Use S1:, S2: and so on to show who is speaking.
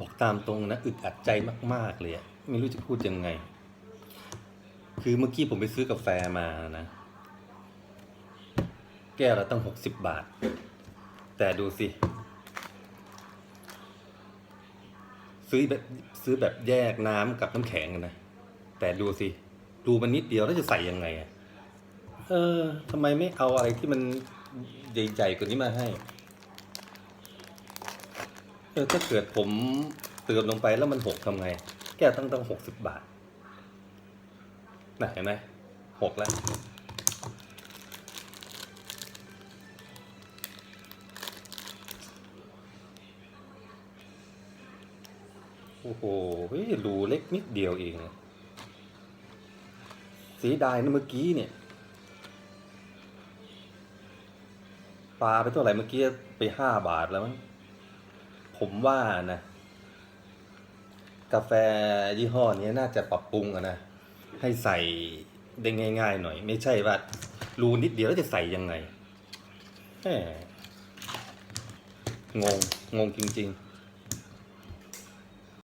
S1: บอกตามตรงนะอึดอัดใจมาก ๆ เลยอะไม่รู้จะพูดยังไง คือเมื่อกี้ผมไปซื้อกาแฟมานะ แก้วละตั้งหกสิบบาท แต่ดูสิ ซื้อแบบซื้อแบบแยกน้ำกับน้ำแข็งนะ แต่ดูสิ ดูมันนิดเดียวแล้วจะใส่ยังไงอะเออทำไมไม่เอาอะไรที่มันใหญ่ๆกว่านี้มาให้ เออถ้าเกิดผมเติมลงไปแล้วมันหกทำไง แก้วตั้งตั้งหกสิบบาทน่ะเห็นไหมหกแล้วโอ้โหเฮ้ยรูเล็กนิดเดียวเองสีดายนะเมื่อกี้เนี่ย ปลาไปเท่าไหร่เมื่อกี้ไปห้าบาทแล้วมั้ง ผมว่านะ กาแฟยี่ห้อนี้น่าจะปรับปรุงนะ ให้ใส่ได้ง่าย ๆ หน่อย ไม่ใช่ว่ารูนิดเดียวแล้วจะใส่ยังไงแหมงง งงจริง ๆ